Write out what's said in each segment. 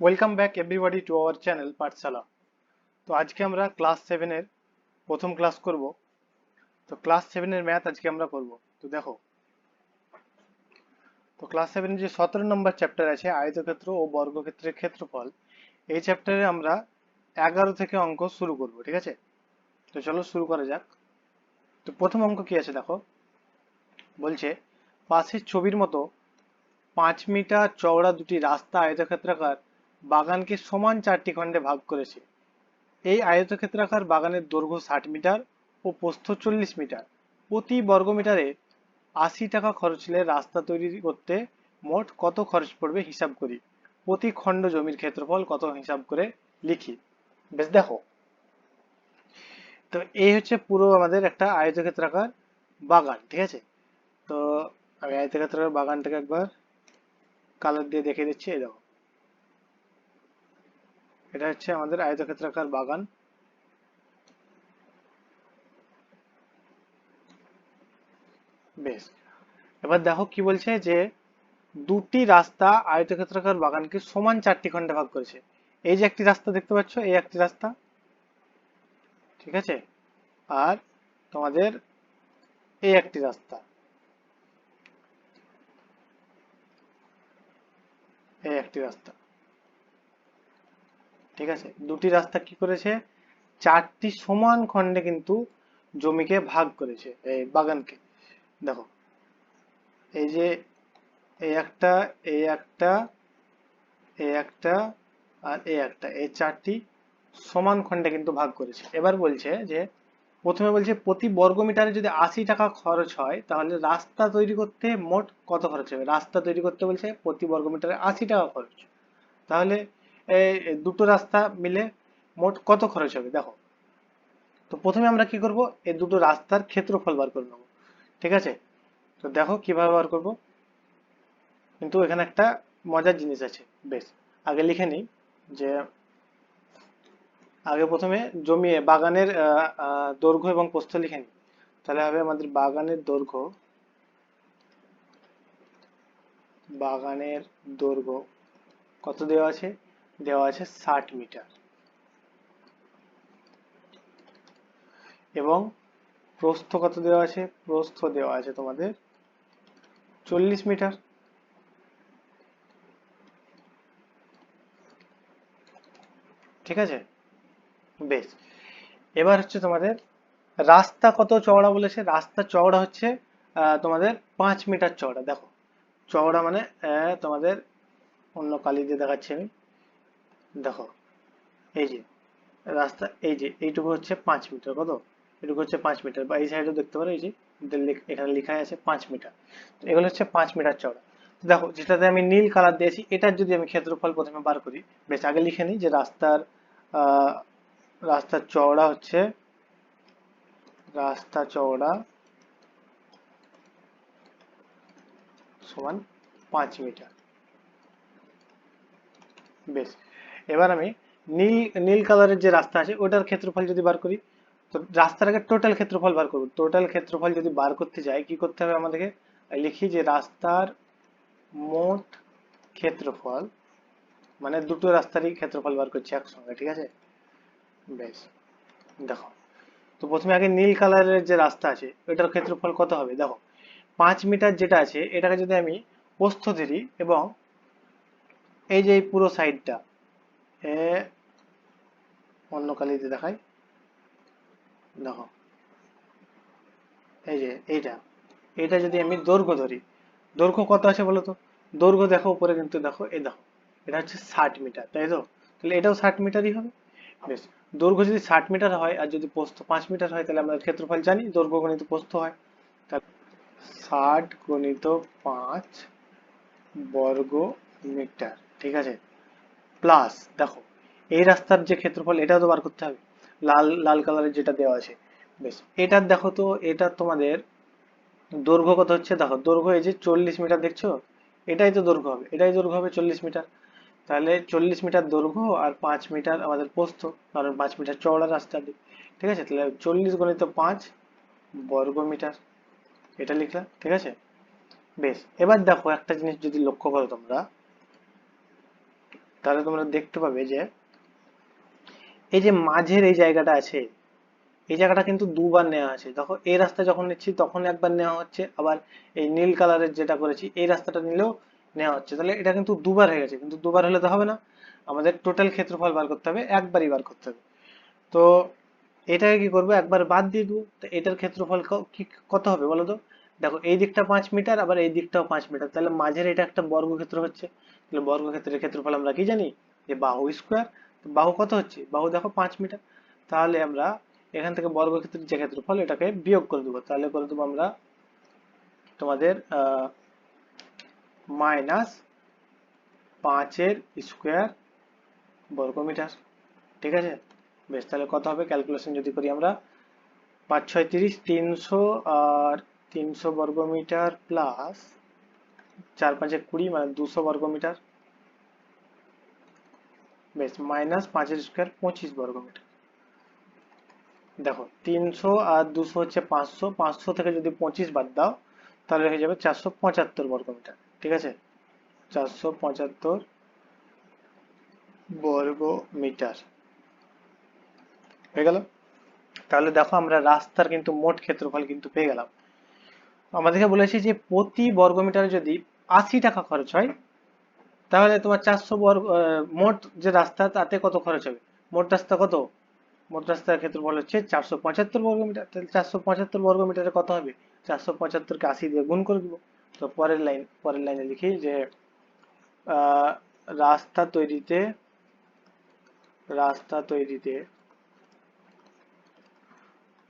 Welcome back everybody to our channel Pathshala তো আজকে আমরা ক্লাস সেভেনের প্রথম ক্লাস করব। তো ক্লাস সেভেনের ম্যাথ আজকে আমরা করব। তো দেখো, তো ক্লাস সেভেনের যে সতেরো নম্বর চ্যাপ্টার আছে, আয়তক্ষেত্র ও বর্গক্ষেত্রের ক্ষেত্রফল, এই চ্যাপ্টারে আমরা এগারো থেকে অঙ্ক শুরু করব, ঠিক আছে? তো চলো শুরু করা যাক। তো প্রথম অঙ্ক কি আছে দেখো? বলছে, পাশের ছবির মতো পাঁচ মিটার চওড়া দুটি রাস্তা আয়তক্ষেত্রাকার বাগানকে সমান চারটি খণ্ডে ভাগ করেছে। এই আয়তক্ষেত্রাকার বাগানের দৈর্ঘ্য ষাট মিটার ও প্রস্থ চল্লিশ মিটার। প্রতি বর্গমিটারে আশি টাকা খরচ হলে রাস্তা তৈরি করতে মোট কত খরচ পড়বে হিসাব করি। প্রতি খণ্ড জমির ক্ষেত্রফল কত হিসাব করে লিখি। বেশ, দেখো। তো এই হচ্ছে পুরো আমাদের একটা আয়তক্ষেত্রাকার বাগান, ঠিক আছে? তো আমি আয়তক্ষেত্রাকার বাগানটাকে একবার কালার দিয়ে দেখিয়ে দিচ্ছি, এই দেখো। এটা হচ্ছে আমাদের আয়তক্ষেত্রাকার বাগান। বেশ। এবার দেখো কি বলছে যে, দুটি রাস্তা আয়তক্ষেত্রাকার বাগানকে সমান চারটি খণ্ডে ভাগ করেছে। এই যে একটি রাস্তা দেখতে পাচ্ছ, এই একটি রাস্তা। ঠিক আছে? আর তোমাদের এই একটি রাস্তা। এই একটি রাস্তা। ঠিক আছে? দুটি রাস্তা কি করেছে? চারটি সমান খণ্ডে কিন্তু জমিকে ভাগ করেছে এই বাগানকে। দেখো, এই যে এই একটা এই একটা এই একটা আর এই একটা, এই চারটি সমান খণ্ডে কিন্তু ভাগ করেছে। এবার বলছে যে, প্রথমে বলছে প্রতি বর্গ মিটারে যদি আশি টাকা খরচ হয়, তাহলে রাস্তা তৈরি করতে মোট কত খরচ হবে? রাস্তা তৈরি করতে বলছে প্রতি বর্গ মিটারে আশি টাকা খরচ। তাহলে দুটো রাস্তা মিলে মোট কত খরচ হবে? দেখো। তো প্রথমে আমরা কি করব? এই দুটো রাস্তার ক্ষেত্রফল বার করে নেব। ঠিক আছে? তো দেখো কীভাবে বার করব। কিন্তু এখানে একটা মজার জিনিস আছে। বেশ, আগে লিখে নিই যে আগে প্রথমে জমি বাগানের দৈর্ঘ্য এবং প্রস্থ লিখে নিই। তাহলে হবে আমাদের বাগানের দৈর্ঘ্য বাগানের দৈর্ঘ্য কত দেওয়া আছে? দেওয়া আছে ষাট মিটার। এবং প্রস্থ কত দেওয়া আছে? প্রস্থ দেওয়া আছে তোমাদের চল্লিশ মিটার। ঠিক আছে? বেশ। এবার হচ্ছে তোমাদের রাস্তা কত চওড়া বলেছে? রাস্তা চওড়া হচ্ছে তোমাদের পাঁচ মিটার চওড়া। দেখো, চওড়া মানে তোমাদের অন্য কালি দিয়ে দেখাচ্ছি আমি। দেখো, এই যে, রাস্তা, এই যে, এইটুকু হচ্ছে পাঁচ মিটার, কত? এটুকু হচ্ছে পাঁচ মিটার, বা এই সাইডেও দেখতে পারো, এই যে এখানে লেখা আছে পাঁচ মিটার। তো এগুলো হচ্ছে পাঁচ মিটার চওড়া। দেখো, যেটাতে আমি নীল কালার দিয়েছি, এটার যদি আমি ক্ষেত্রফল প্রথমে বার করি, বেশ, আগে লিখে নিই যে রাস্তার রাস্তার চওড়া হচ্ছে, রাস্তা চওড়া সমান পাঁচ মিটার। বেশ এবার আমি নীল নীল কালারের যে রাস্তা আছে, ওটার ক্ষেত্রফল যদি বার করি, তো রাস্তার আগে টোটাল ক্ষেত্রফল বার করব। টোটাল ক্ষেত্রফল যদি বার করতে যাই, কি করতে হবে আমাদেরকে? লিখি যে রাস্তার মোট ক্ষেত্রফল মানে দুটো রাস্তারই ক্ষেত্রফল বার করছি একসঙ্গে, ঠিক আছে? বেশ, দেখো। তো প্রথমে আগে নীল কালারের যে রাস্তা আছে ওইটার ক্ষেত্রফল কত হবে? দেখো, পাঁচ মিটার যেটা আছে, এটাকে যদি আমি প্রস্থ ধরি এবং এই যে পুরো সাইডটা এ অন্য কালিতে দেখাই। দেখো। এই যে, এইটা। এটা যদি আমি দৈর্ঘ্য ধরি, দৈর্ঘ্য কত আছে বলো তো? দৈর্ঘ্য দেখো, উপরে কিন্তু দেখো, এই দেখো। এটা হচ্ছে ষাট মিটার, তাই তো? তাহলে এটাও ষাট মিটারই হবে। বেশ, দৈর্ঘ্য যদি ষাট মিটার হয় আর যদি প্রস্থ পাঁচ মিটার হয়, তাহলে আমরা ক্ষেত্রফল জানি, দৈর্ঘ্য গণিত প্রস্থ হয়। তাহলে ষাট গণিত পাঁচ বর্গ মিটার, ঠিক আছে? প্লাস, দেখো, এই রাস্তার যে ক্ষেত্রফল, এটাও তো বার করতে হবে। লাল লাল কালারের যেটা দেওয়া আছে, বেশ। এটার দেখো তো, এটা তোমাদের দৈর্ঘ্য কত হচ্ছে? দেখো, দৈর্ঘ্য এই যে চল্লিশ মিটার, দেখছ? এটাই তো দৈর্ঘ্য হবে, এটাই দৈর্ঘ্য হবে চল্লিশ মিটার। তাহলে চল্লিশ মিটার দৈর্ঘ্য আর পাঁচ মিটার আমাদের পোস্ত কারণ পাঁচ মিটার চওড়া রাস্তা ঠিক আছে? তাহলে চল্লিশ গণিত পাঁচ বর্গ মিটার, এটা লিখলাম, ঠিক আছে? বেশ, এবার দেখো একটা জিনিস যদি লক্ষ্য করো তোমরা। তাহলে তোমরা দেখতে পাবে যে এই যে মাঝের এই জায়গাটা আছে, এই জায়গাটা কিন্তু দুবার নেওয়া আছে। দেখো, এই রাস্তা যখন নিচ্ছি তখন একবার নেওয়া হচ্ছে, আবার এই নীল কালারের যেটা করেছি, এই রাস্তাটা নিলেও নেওয়া হচ্ছে। তাহলে এটা কিন্তু দুবার হয়ে গেছে, কিন্তু দুবার হলে তো হবে না। আমাদের টোটাল ক্ষেত্রফল বার করতে হবে, একবারই বার করতে হবে। তো এটাকে কি করব? একবার বাদ দিয়ে দেবো। তো এটার ক্ষেত্রফল কি কত হবে বলো তো? দেখো, এই দিকটা পাঁচ মিটার, আবার এই দিকটাও পাঁচ মিটার। তাহলে মাঝের এটা একটা বর্গক্ষেত্র হচ্ছে। তাহলে বর্গক্ষেত্রের ক্ষেত্রফল আমরা কি জানি? যে বাহু স্কোয়ার বাহু কত হচ্ছে? বাহু দেখো পাঁচ মিটার। তাহলে আমরা এখান থেকে বর্গক্ষেত্রের যে ক্ষেত্রফল, এটাকে বিয়োগ করে দেবো। তাহলে করে দেবো আমরা তোমাদের মাইনাস পাঁচের স্কোয়ার বর্গমিটার। ঠিক আছে? বেশ, তাহলে কত হবে? ক্যালকুলেশন যদি করি আমরা, পাঁচ, ছয়, তিরিশ, তিনশো আর তিনশো বর্গমিটার প্লাস চার পাঁচে কুড়ি মানে দুশো বর্গমিটার বেশ মাইনাস পাঁচের স্কোয়ার পঁচিশ বর্গমিটার দেখো, তিনশো আর দুশো হচ্ছে পাঁচশো পাঁচশো থেকে যদি পঁচিশ বাদ দাও, তাহলে হয়ে যাবে চারশো পঁচাত্তর বর্গমিটার ঠিক আছে? চারশো পঁচাত্তর বর্গ মিটার। হয়ে গেল? তাহলে দেখো আমরা রাস্তার কিন্তু মোট ক্ষেত্রফল কিন্তু পেয়ে গেলাম। আমাদেরকে বলেছে যে প্রতি বর্গ মিটারে যদি আশি টাকা খরচ হয়, তাহলে তোমার চারশো বর্গ মোট যে রাস্তা, তাতে কত খরচ হবে? মোট রাস্তা কত? মোট রাস্তার ক্ষেত্রফল হচ্ছে চারশো পঁচাত্তর বর্গ মিটার তাহলে চারশো পঁচাত্তর বর্গ মিটারে কত হবে? চারশো পঁচাত্তরকে আশি দিয়ে গুণ করে দেবো। তো পরের লাইন, পরের লাইনে লিখি যে রাস্তা তৈরিতে রাস্তা তৈরিতে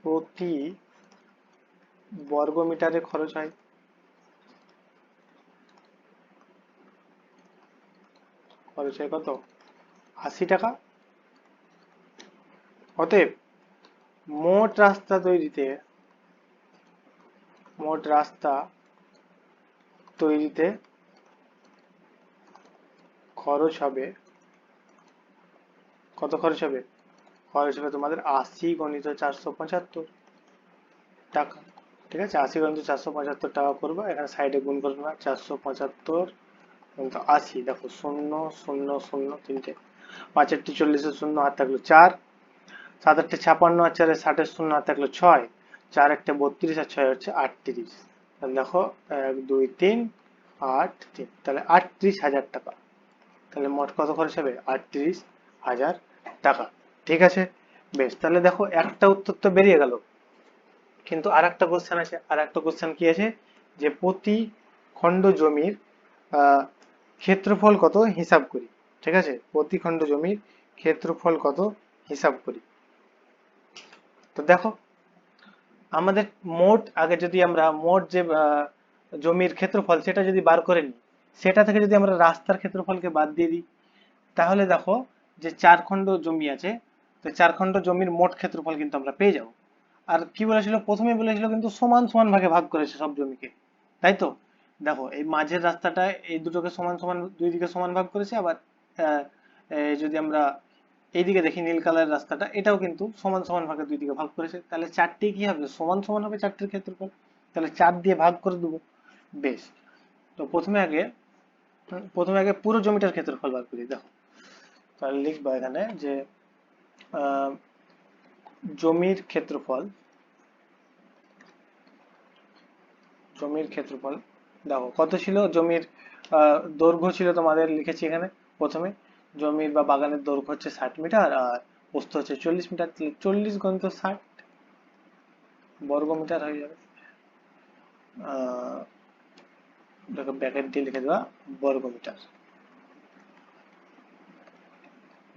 প্রতি বর্গ মিটারে খরচ হয়। খরচ হয় কত? আশি টাকা? অতএব মোট রাস্তা তৈরিতে, মোট রাস্তা তৈরিতে খরচ হবে, কত খরচ হবে? খরচ হবে তোমাদের আশি গণিত চারশো পঁচাত্তর টাকা। ঠিক আছে? আশি গণিত চারশো পঁচাত্তর টাকা করব, এখানে সাইডে গুণ করব চারশো পঁচাত্তর কিন্তু আশি। দেখো, শূন্য শূন্য শূন্য, তিনটে। পাঁচেরটি চল্লিশের শূন্য হাত থাকল চার। সাত আটটে ছাপান্ন, আর চারে ষাটের শূন্য হাত থাকল ছয়। চার একটা বত্রিশ, আর ছয় হচ্ছে আটত্রিশ। দেখো, এক, দুই, তিন, আট, তিন। তাহলে আটত্রিশ হাজার টাকা। তাহলে মোট কত খরচ হবে? আটত্রিশ হাজার টাকা। ঠিক আছে? বেশ, তাহলে দেখো, একটা উত্তর তো বেরিয়ে গেল। কিন্তু আর একটা কোশ্চেন আছে আর একটা কোশ্চেন কি আছে যে প্রতি খণ্ড জমির ক্ষেত্রফল কত? হিসাব করি, ঠিক আছে? প্রতি খণ্ড জমির ক্ষেত্রফল কত? হিসাব করি। তো দেখো, আমাদের মোট, আগে যদি আমরা মোট যে জমির ক্ষেত্রফল সেটা যদি বার করে নিই, সেটা থেকে যদি আমরা রাস্তার ক্ষেত্রফলকে বাদ দিয়ে দিই, তাহলে দেখো যে চার খণ্ড জমি আছে, তো চার খণ্ড জমির মোট ক্ষেত্রফল কিন্তু আমরা পেয়ে যাব। আর কি বলেছিল? প্রথমে বলেছিল কিন্তু সমান সমান ভাগে ভাগ করেছে সব জমিকে। তাই তো? দেখো, এই মাঝের রাস্তাটা এই দুটোকে সমান সমান, দুই দিকে সমান ভাগ করেছে, আবার যদি আমরা এইদিকে দেখি নীল কালারের রাস্তাটা, এটাও কিন্তু সমান সমান ভাগে দুই দিকে ভাগ করেছে। তাহলে চারটি কি হবে? সমান সমান হবে চারটির ক্ষেত্রফল? তাহলে চার দিয়ে ভাগ করে দেবো। বেশ। তো প্রথমে আগে প্রথমে আগে পুরো জমিটার ক্ষেত্রফল বার করি, দেখো। তাহলে লিখব এখানে যে জমির ক্ষেত্রফল জমির ক্ষেত্রফল দেখো, কত ছিল? জমির দৈর্ঘ্য ছিল তোমাদের লিখেছি এখানে প্রথমে। জমির বা বাগানের দৈর্ঘ্য হচ্ছে ষাট মিটার আর প্রস্থ হচ্ছে চল্লিশ মিটার চল্লিশ গণিত ষাট বর্গ মিটার হয়ে যাবে। দেখো ব্যাকেট দিয়ে লিখে দেওয়া বর্গ মিটার।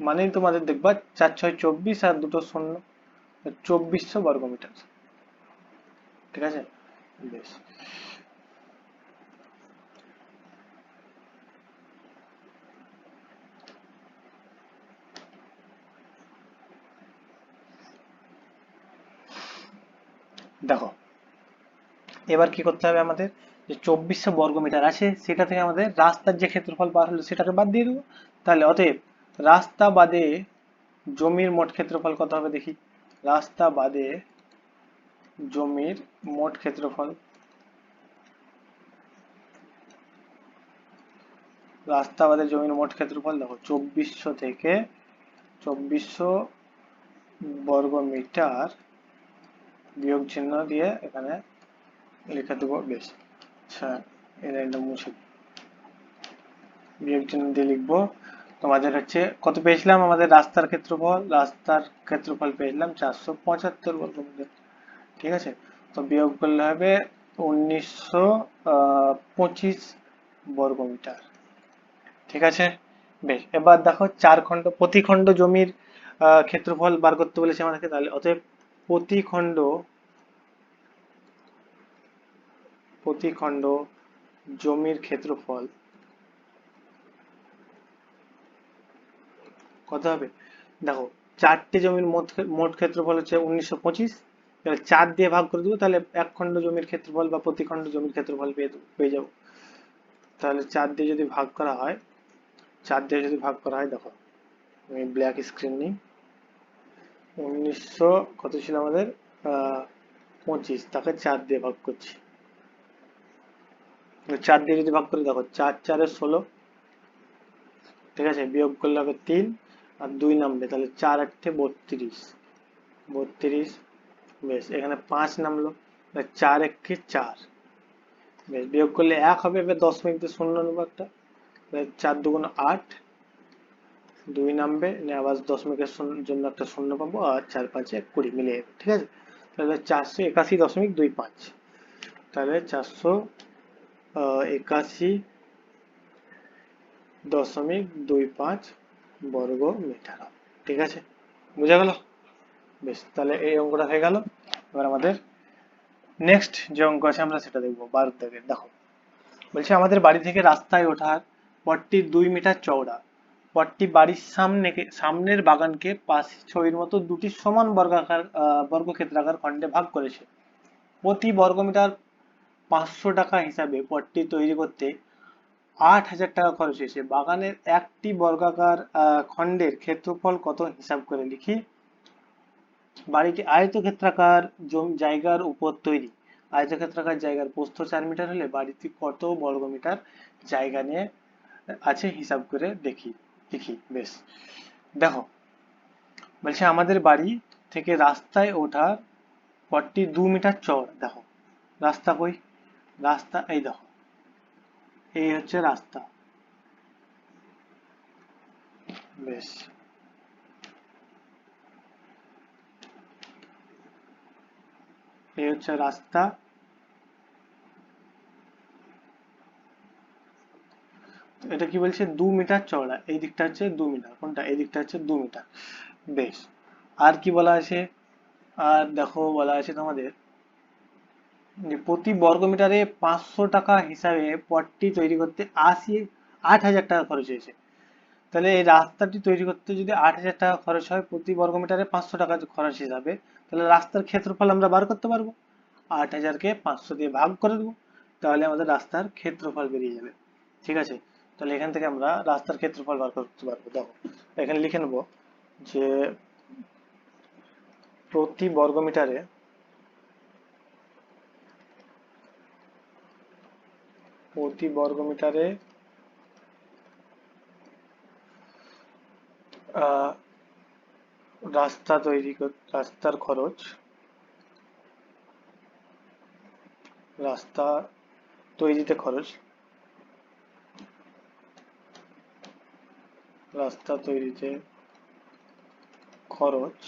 মানেই তোমাদের দেখবা চার ছয় চব্বিশ আর দুটো শূন্য। চব্বিশশো বর্গ মিটার। ঠিক আছে? বেশ। দেখো, এবার কি করতে হবে আমাদের? যে চব্বিশশো বর্গ মিটার আছে, সেটা থেকে আমাদের রাস্তার যে ক্ষেত্রফল বার হলো, সেটাকে বাদ দিয়ে দেবো। তাহলে অতএব রাস্তা বাদে জমির মোট ক্ষেত্রফল কত হবে দেখি? রাস্তা বাদে জমির মোট ক্ষেত্রফল রাস্তা বাদে জমির মোট ক্ষেত্রফল দেখো, চব্বিশশো থেকে চব্বিশশো বর্গ মিটার বিয়োগ চিহ্ন দিয়ে এখানে লিখে দেবো, বেশ আচ্ছা এটা মুছে। বিয়োগ চিহ্ন দিয়ে লিখব তোমাদের হচ্ছে, কত পেয়েছিলাম? আমাদের রাস্তার ক্ষেত্রফল রাস্তার ক্ষেত্রফল পেয়েছিলাম চারশো পঁচাত্তর বর্গ মিটার। ঠিক আছে? তো বিয়োগ করলে হবে উনিশশো পঁচিশ বর্গ মিটার। ঠিক আছে? বেশ, এবার দেখো চার খণ্ড প্রতি খণ্ড জমির ক্ষেত্রফল বার করতে বলেছে আমাদেরকে, তাহলে অতএব প্রতি খণ্ড প্রতি খণ্ড জমির ক্ষেত্রফল কত হবে। দেখো, চারটে জমির মোট ক্ষেত্রফল হচ্ছে উনিশশো পঁচিশ। চার দিয়ে ভাগ করে দেবো, তাহলে এক খণ্ড জমির ক্ষেত্রফল বা প্রতি খণ্ড জমির ক্ষেত্রফল পেয়ে পেয়ে যাব। তাহলে চার দিয়ে যদি ভাগ করা হয়, চার দিয়ে যদি ভাগ করা হয়, দেখো, আমি ব্ল্যাক স্ক্রিন নিই। উনিশশো, কত ছিল আমাদের? পঁচিশ, তাকে চার দিয়ে ভাগ করছি। চার দিয়ে যদি ভাগ করে, দেখো, চার, চারে ষোলো, ঠিক আছে, বিয়োগ করলে হবে তিন। আর দুই নামবে তাহলে চার আটটে বত্রিশ। বত্রিশ, বেশ, এখানে পাঁচ নামলো চার এককে চার। বেশ, বিয়োগ করলে এক হবে, এবার দশমিক দিয়ে শূন্য নেব একটা। চার দুগুণ আট, দুই নামবে আবার দশমিকের জন্য একটা শূন্য পাবো, আর চার, পাঁচে কুড়ি মিলে ঠিক আছে? তাহলে চারশো একাশি দশমিক দুই পাঁচ। তাহলে চারশো একাশি দশমিক দুই পাঁচ বর্গ মিটার। ঠিক আছে? বোঝা গেল? বেশ, তাহলে এই অঙ্কটা হয়ে গেল। এবার আমাদের নেক্সট যে অঙ্ক আছে আমরা সেটা দেখব বারো থেকে। দেখো, বলছে আমাদের বাড়ি থেকে রাস্তায় ওঠার পথটি দুই মিটার চওড়া। পটটি বাড়ির সামনে সামনের বাগানকে পাঁচ ছবির মতো দুটি সমান বর্গাকার বর্গক্ষেত্রাকার খণ্ডে ভাগ করেছে। প্রতি বর্গমিটার পাঁচশো টাকা হিসাবে পটটি তৈরি করতে আট হাজার টাকা খরচ হয়েছে। বাগানের একটি বর্গাকার খণ্ডের ক্ষেত্রফল কত হিসাব করে লিখি? বাড়িটি আয়তক্ষেত্রাকার জায়গার উপর তৈরি। আয়তক্ষেত্রাকার জায়গার প্রস্থ চার মিটার হলে বাড়িটি কত বর্গ মিটার জায়গা নিয়ে আছে হিসাব করে দেখি, লিখি, বেশ। দেখো, বলছে আমাদের বাড়ি থেকে রাস্তায় ওঠার পথটি দু মিটার চওড়া। দেখো, রাস্তা কই? রাস্তা, এই দেখো। এই হচ্ছে রাস্তা। বেশ। এই হচ্ছে রাস্তা। এটা কি বলছে? দু মিটার চওড়া। এই দিকটা হচ্ছে দু মিটার। কোনটা? এই দিকটা হচ্ছে দু মিটার। বেশ। আর কি বলা আছে? আর দেখো বলা আছে তোমাদের। প্রতি বর্গ মিটারে পাঁচশো টাকা হিসাবে পথটি তৈরি করতে আশি, আট হাজার টাকা খরচ হয়েছে। তাহলে এই রাস্তাটি তৈরি করতে যদি আট হাজার টাকা খরচ হয়, প্রতি বর্গ মিটারে পাঁচশো টাকা খরচ হিসাবে, তাহলে রাস্তার ক্ষেত্রফল আমরা বার করতে পারব। আট হাজারকে পাঁচশো দিয়ে ভাগ করে দেবো, তাহলে আমাদের রাস্তার ক্ষেত্রফল বেরিয়ে যাবে। ঠিক আছে? তাহলে এখান থেকে আমরা রাস্তার ক্ষেত্রফল বার করতে পারব। দেখো, এখানে লিখে নেব যে প্রতি বর্গ প্রতি বর্গ মিটারে আহ, রাস্তা তৈরি রাস্তার খরচ রাস্তা তৈরিতে খরচ রাস্তা তৈরিতে খরচ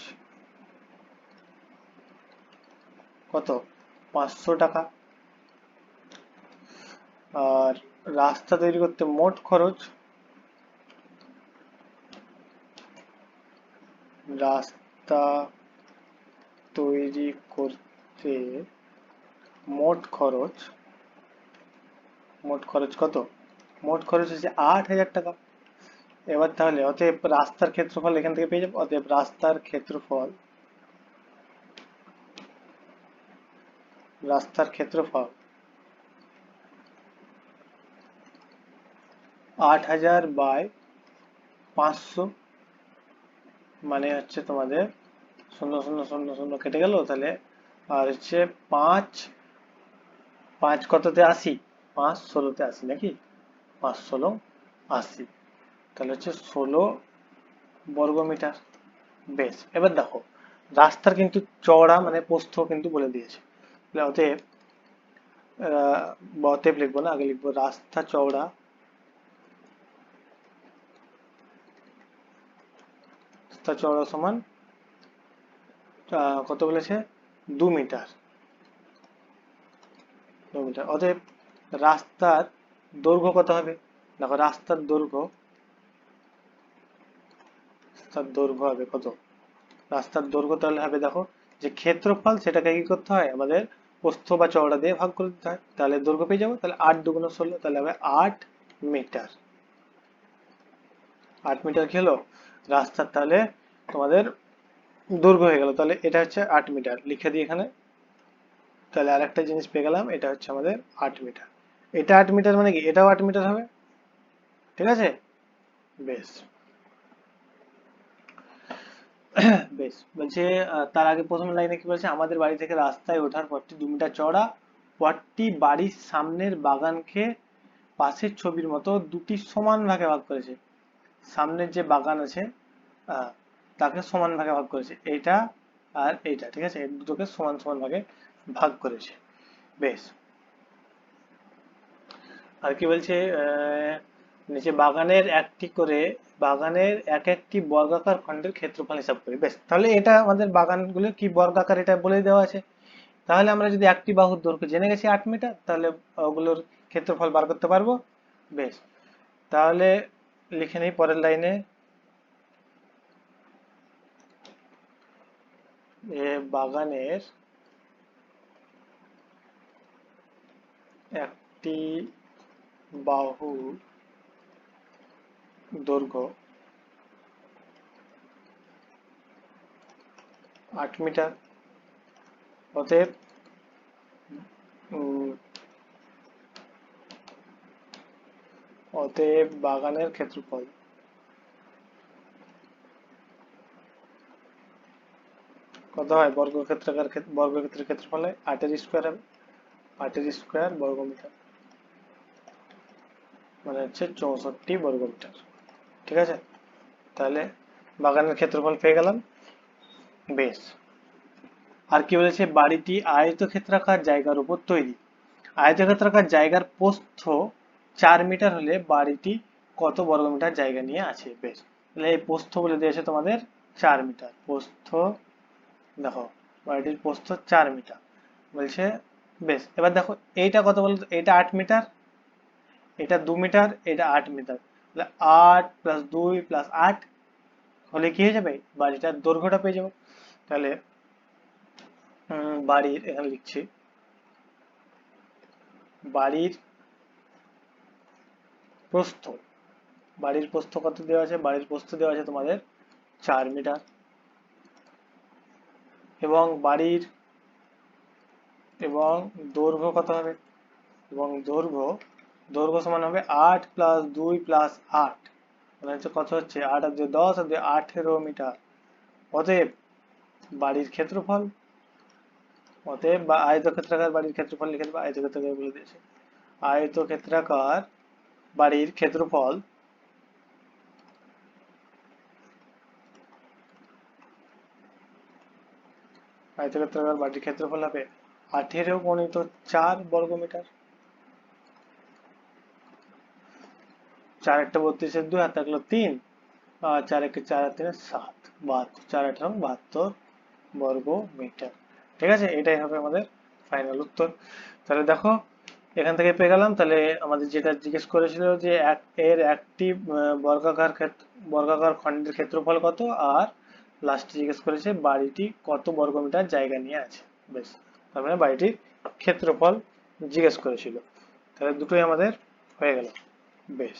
কত? পাঁচশো টাকা। আর রাস্তা তৈরি করতে মোট খরচ রাস্তা তৈরি করতে মোট খরচ মোট খরচ কত? মোট খরচ হচ্ছে আট হাজার টাকা। এবার তাহলে অতএব রাস্তার ক্ষেত্রফল এখান থেকে পেয়ে যাব। অতএব রাস্তার ক্ষেত্রফল রাস্তার ক্ষেত্রফল আট হাজার বাই পাঁচশো। মানে হচ্ছে তোমাদের শূন্য শূন্য শূন্য শূন্য কেটে গেল, তাহলে আর হচ্ছে পাঁচ পাঁচ কততে আশি? পাঁচ ষোলোতে আশি নাকি? পাঁচ ষোলো আশি। তাহলে হচ্ছে ষোলো বর্গ মিটার বেশ, এবার দেখো, রাস্তার কিন্তু চওড়া মানে প্রস্থ কিন্তু বলে দিয়েছে। অতএব অতএব লিখব না, আগে লিখব রাস্তা চওড়া রাস্তা চওড়া সমান কত বলেছে? দু মিটার। দু মিটার। অতএব রাস্তার দৈর্ঘ্য কত হবে? দেখো, রাস্তার দৈর্ঘ্য রাস্তার দৈর্ঘ্য হবে কত? রাস্তার দৈর্ঘ্য তাহলে হবে দেখো, যে ক্ষেত্রফল সেটাকে কি করতে হয়? আমাদের প্রস্থ বা চওড়া দিয়ে ভাগ করে দিতে হয়। তাহলে দৈর্ঘ্য পেয়ে যাব, তাহলে আট দুগুণ ষোলো, তাহলে হবে আট মিটার। আট মিটার কি হলো রাস্তার তাহলে তোমাদের দৈর্ঘ্য হয়ে গেল। তাহলে এটা হচ্ছে আট মিটার। লিখে দিই এখানে। তাহলে আর একটা জিনিস পেয়ে গেলাম, এটা হচ্ছে আমাদের আট মিটার। এটা আট মিটার মানে কি? এটাও আট মিটার হবে? ঠিক আছে? বেশ। বেশ। বলছে তার আগে প্রথম লাইনে কি বলছে? আমাদের বাড়ি থেকে রাস্তায় ওঠার পথটি দু মিটার চড়া পথটি বাড়ির সামনের বাগানকে পাশের ছবির মতো দুটি সমান ভাগে ভাগ করেছে। সামনের যে বাগান আছে তাকে সমান ভাগে ভাগ করেছে। এইটা আর এইটা, ঠিক আছে? দুটোকে সমান সমান ভাগে ভাগ করেছে। বেশ। আর কি বলছে? নিচে বাগানের একটি করে, বাগানের এক একটি বর্গাকার খণ্ডের ক্ষেত্রফল হিসাব করি। বেশ, তাহলে এটা আমাদের বাগানগুলো কি বর্গাকার, এটা বলে দেওয়া আছে? তাহলে আমরা যদি একটি বাহুর দৈর্ঘ্য জেনে গেছি আট মিটার, তাহলে ওগুলোর ক্ষেত্রফল বার করতে পারব? বেশ। তাহলে লিখে নিই পরের লাইনে। বাগানের একটি বাহু দৈর্ঘ্য আট মিটার। অতএব অতএব বাগানের ক্ষেত্রফল। কত হয়? বর্গক্ষেত্রাকার ক্ষেত্র- বর্গক্ষেত্রের ক্ষেত্রফলে আটের স্কোয়ার হবে। আটের স্কোয়ার বর্গমিটার। মানে হচ্ছে চৌষট্টি বর্গমিটার। ঠিক আছে? তাহলে বাগানের ক্ষেত্রফল পেয়ে গেলাম। বেশ। আর কি বলেছে? বাড়িটি আয়তক্ষেত্রাকার জায়গার উপর তৈরি। আয়তক্ষেত্রাকার জায়গার প্রস্থ চার মিটার হলে বাড়িটি কত বর্গমিটার জায়গা নিয়ে আছে? বেশ, তাহলে এই প্রস্থ বলে দিয়েছে তোমাদের চার মিটার। প্রস্থ, দেখো, বাড়িটির প্রস্থ চার মিটার। বলছে, বেশ, এবার দেখো, এইটা কত বলতো? এটা আট মিটার, এটা দু মিটার, এটা আট মিটার। তাহলে আট প্লাস দুই প্লাস আট হলে কি হয়ে যাবে? বাড়িটার দৈর্ঘ্যটা পেয়ে যাব। তাহলে বাড়ির, এখানে লিখছি, বাড়ির প্রস্থ। বাড়ির প্রস্থ কত দেওয়া আছে? বাড়ির প্রস্থ দেওয়া আছে তোমাদের চার মিটার। এবং বাড়ির এবং দৈর্ঘ্য কত হবে? এবং দৈর্ঘ্য দৈর্ঘ্য সমান হবে আট প্লাস দুই প্লাস আট। মানে হচ্ছে কত হচ্ছে? আট আর দুই দশ আর দুই আঠেরো মিটার। অতএব বাড়ির ক্ষেত্রফল, অতএব বা আয়তক্ষেত্রাকার বাড়ির ক্ষেত্রফল লিখে দেবো, আয়তক্ষেত্রাকার বলে দিয়েছে। আয়তক্ষেত্রাকার বাড়ির ক্ষেত্রফল। আয়তক্ষেত্রাকার বাড়ির ক্ষেত্রফল হবে আঠেরো গণিত চার বর্গমিটার চার একটা বত্রিশের দুই হাত থাকল তিন। চার একে চার, আর সাত। বাহাত্তর, চার আঠারো, বাহাত্তর বর্গ মিটার। ঠিক আছে? এটাই হবে আমাদের ফাইনাল উত্তর। তাহলে দেখো এখান থেকে পেয়ে গেলাম। তাহলে আমাদের যেটা জিজ্ঞেস করেছিল যে এর একটি বর্গাকার বর্গাকার খণ্ডের ক্ষেত্রফল কত? আর লাস্টে জিজ্ঞেস করেছে, বাড়িটি কত বর্গমিটার জায়গা নিয়ে আছে? বেশ, তার মানে বাড়িটির ক্ষেত্রফল জিজ্ঞেস করেছিল। তাহলে দুটোই আমাদের হয়ে গেল। বেশ।